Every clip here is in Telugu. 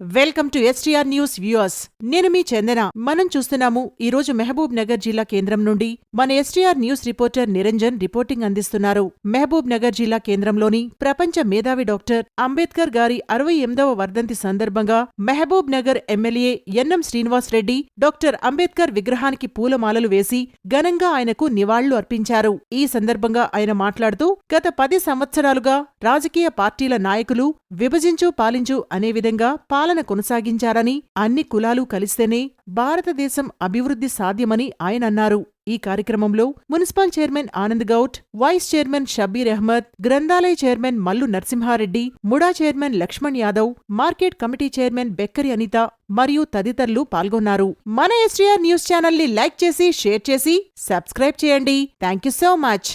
Welcome to STR news viewers నేను మీ చందన. మనం చూస్తున్నాము ఈరోజు మహబూబ్ నగర్ జిల్లా కేంద్రం నుండి మన STR news reporter Niranjan reporting అందిస్తున్నారు. మహబూబ్ నగర్ జిల్లా కేంద్రంలోని ప్రపంచ మేధావి డాక్టర్ అంబేద్కర్ గారి అరవై ఎనిమిదవ వర్ధంతి సందర్భంగా Mahabub Nagar MLA NM Srinivas Reddy doctor Ambedkar విగ్రహానికి పూలమాలలు వేసి ఘనంగా ఆయనకు నివాళులు అర్పించారు. ఈ సందర్భంగా ఆయన మాట్లాడుతూ గత పది సంవత్సరాలుగా రాజకీయ పార్టీల నాయకులు విభజించు పాలించు అనే విధంగా పాలన కొనసాగించారని అన్ని కులాలు కలిస్తేనే భారతదేశం అభివృద్ధి సాధ్యమని ఆయన అన్నారు. ఈ కార్యక్రమంలో municipal chairman Anand Goud vice chairman Shabbir Ahmed గ్రంథాలయ chairman Mallu Narasimha Reddy MUDA chairman Lakshman Yadav market committee chairman Bekkari Anitha మరియు తదితరులు పాల్గొన్నారు. మన ఎస్టీఆర్ న్యూస్ ఛానల్ని లైక్ చేసి షేర్ చేసి సబ్స్క్రైబ్ చేయండి. Thank you so much.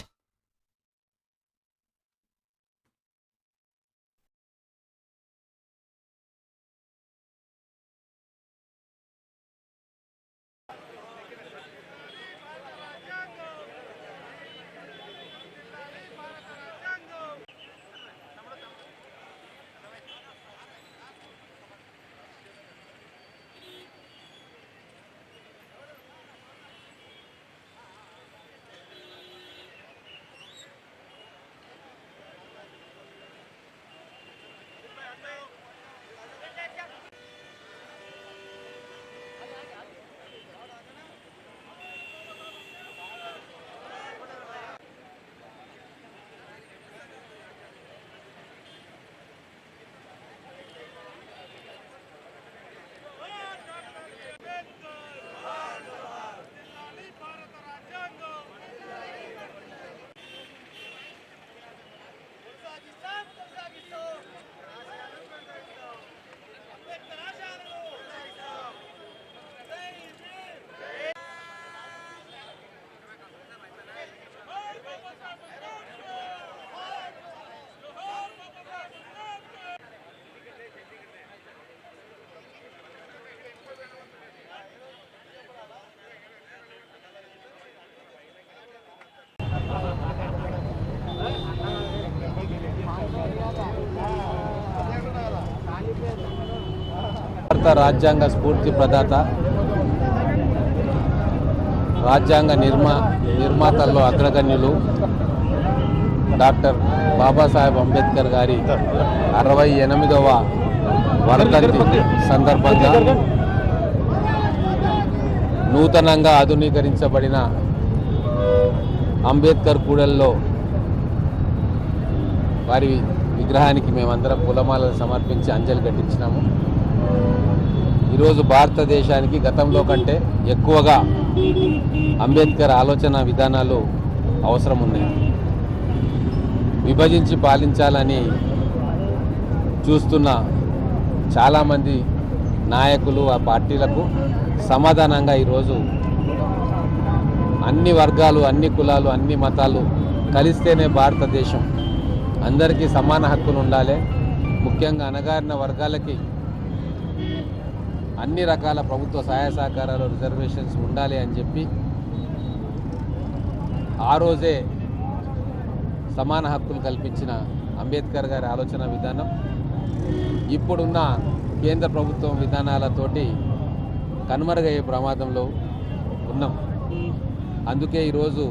భారత రాజ్యాంగ స్ఫూర్తి ప్రదాత రాజ్యాంగ నిర్మా నిర్మాతల్లో అగ్రగణ్యులు డాక్టర్ బాబాసాహెబ్ అంబేద్కర్ గారి అరవై ఎనిమిదవ వరదంతి సందర్భంగా నూతనంగా ఆధునీకరించబడిన అంబేద్కర్ కూడల్లో వారి విగ్రహానికి మేమందరం పూలమాలలు సమర్పించి అంజలి ఘటించినాము ఈరోజు భారతదేశానికి గతంలో కంటే ఎక్కువగా అంబేద్కర్ ఆలోచన విధానాలు అవసరం ఉన్నాయి. విభజించి పాలించాలని చూస్తున్న చాలామంది నాయకులు ఆ పార్టీలకు సమాధానంగా ఈరోజు అన్ని వర్గాలు అన్ని కులాలు అన్ని మతాలు కలిస్తేనే భారతదేశం. అందరికీ సమాన హక్కులు ఉండాలి. ముఖ్యంగా అణగారిన వర్గాలకి అన్ని రకాల ప్రభుత్వ సహాయ సహకారాలు రిజర్వేషన్స్ ఉండాలి అని చెప్పి ఆ రోజే సమాన హక్కులు కల్పించిన అంబేద్కర్ గారి ఆలోచన విధానం ఇప్పుడున్న కేంద్ర ప్రభుత్వం విధానాలతోటి కనుమరుగయ్యే ప్రమాదంలో ఉన్నాం. అందుకే ఈరోజు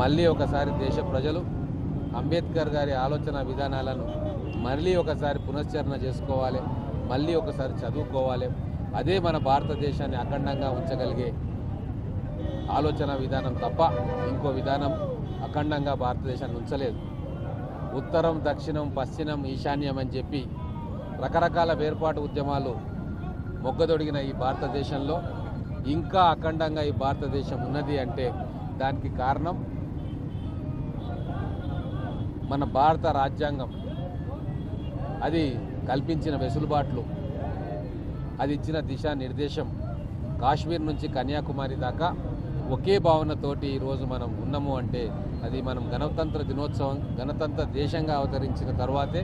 మళ్ళీ ఒకసారి దేశ ప్రజలు అంబేద్కర్ గారి ఆలోచన విధానాలను మళ్ళీ ఒకసారి పునశ్చరణ చేసుకోవాలి మళ్ళీ ఒకసారి చదువుకోవాలి. అదే మన భారతదేశాన్ని అఖండంగా ఉంచగలిగే ఆలోచన విధానం తప్ప ఇంకో విధానం అఖండంగా భారతదేశాన్ని ఉంచలేదు. ఉత్తరం దక్షిణం పశ్చిమం ఈశాన్యం అని చెప్పి రకరకాల వేర్పాటు ఉద్యమాలు మొగ్గదొడిగిన ఈ భారతదేశంలో ఇంకా అఖండంగా ఈ భారతదేశం ఉన్నది అంటే దానికి కారణం మన భారత రాజ్యాంగం. అది కల్పించిన వెసులుబాట్లు. అది ఇచ్చిన దిశానిర్దేశం కాశ్మీర్ నుంచి కన్యాకుమారి దాకా ఒకే భావనతోటి ఈరోజు మనం ఉన్నాము అంటే అది మనం గణతంత్ర దినోత్సవం గణతంత్ర దేశంగా అవతరించిన తర్వాతే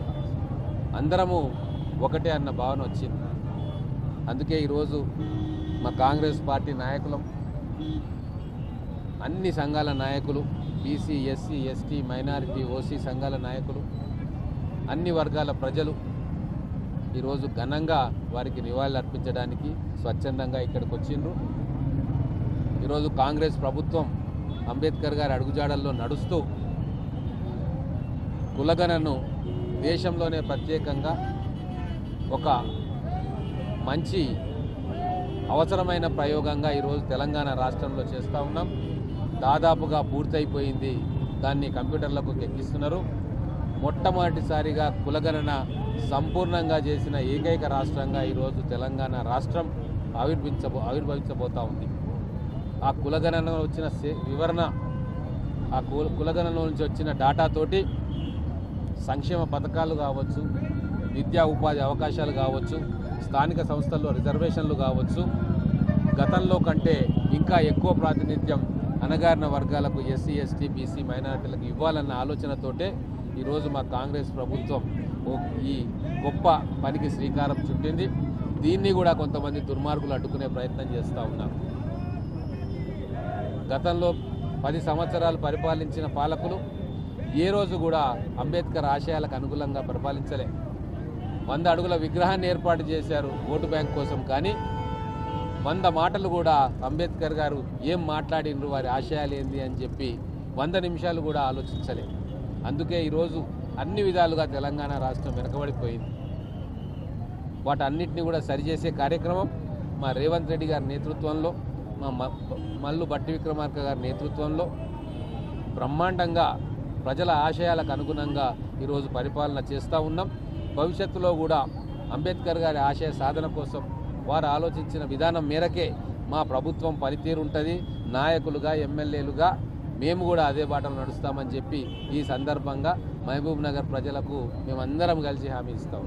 అందరము ఒకటే అన్న భావన వచ్చింది. అందుకే ఈరోజు మా కాంగ్రెస్ పార్టీ నాయకులం అన్ని సంఘాల నాయకులు BC SC ST minority OC సంఘాల నాయకులు అన్ని వర్గాల ప్రజలు ఈరోజు ఘనంగా వారికి నివాళులు అర్పించడానికి స్వచ్ఛందంగా ఇక్కడికి వచ్చిండ్రు. ఈరోజు కాంగ్రెస్ ప్రభుత్వం అంబేద్కర్ గారి అడుగుజాడల్లో నడుస్తూ కులగణను దేశంలోనే ప్రత్యేకంగా ఒక మంచి అవసరమైన ప్రయోగంగా ఈరోజు తెలంగాణ రాష్ట్రంలో చేస్తూ ఉన్నాం. దాదాపుగా పూర్తయిపోయింది. దాన్ని కంప్యూటర్లకు ఎక్కిస్తున్నారు. మొట్టమొదటిసారిగా కులగణన సంపూర్ణంగా చేసిన ఏకైక రాష్ట్రంగా ఈరోజు తెలంగాణ రాష్ట్రం ఆవిర్భించబో ఆవిర్భవించబోతూ ఉంది. ఆ కులగణన వచ్చిన సే- వివరణ ఆ కుల కులగణన నుంచి వచ్చిన డాటాతోటి సంక్షేమ పథకాలు కావచ్చు విద్యా ఉపాధి అవకాశాలు కావచ్చు స్థానిక సంస్థల్లో రిజర్వేషన్లు కావచ్చు గతంలో కంటే ఇంకా ఎక్కువ ప్రాతినిధ్యం అణగారిన వర్గాలకు ఎస్సీ ఎస్టీ బీసీ మైనారిటీలకు ఇవ్వాలన్న ఆలోచనతోటే ఈరోజు మా కాంగ్రెస్ ప్రభుత్వం ఓ- ఈ గొప్ప పనికి శ్రీకారం చుట్టింది. దీన్ని కూడా కొంతమంది దుర్మార్గులు అడ్డుకునే ప్రయత్నం చేస్తూ ఉన్నారు. గతంలో పది సంవత్సరాలు పరిపాలించిన పాలకులు ఏ రోజు కూడా అంబేద్కర్ ఆశయాలకు అనుకూలంగా పరిపాలించలే. వంద అడుగుల విగ్రహాన్ని ఏర్పాటు చేశారు ఓటు బ్యాంక్ కోసం కానీ వంద మాటలు కూడా అంబేద్కర్ గారు ఏం మాట్లాడినరు వారి ఆశయాలు ఏంది అని చెప్పి వంద నిమిషాలు కూడా ఆలోచించలే. అందుకే ఈరోజు అన్ని విధాలుగా తెలంగాణ రాష్ట్రం వెనకబడిపోయింది. వాటన్నిటిని కూడా సరిచేసే కార్యక్రమం మా రేవంత్ రెడ్డి గారి నేతృత్వంలో మా మ- మల్లు బట్టి విక్రమార్క గారి నేతృత్వంలో బ్రహ్మాండంగా ప్రజల ఆశయాలకు అనుగుణంగా ఈరోజు పరిపాలన చేస్తూ ఉన్నాం. భవిష్యత్తులో కూడా అంబేద్కర్ గారి ఆశయ సాధన కోసం వారు ఆలోచించిన విధానం మేరకే మా ప్రభుత్వం పనితీరు ఉంటుంది నాయకులుగా ఎమ్మెల్యేలుగా మేము కూడా అదే బాటలు నడుస్తామని చెప్పి ఈ సందర్భంగా మహబూబ్ నగర్ ప్రజలకు మేమందరం కలిసి హామీ ఇస్తాం.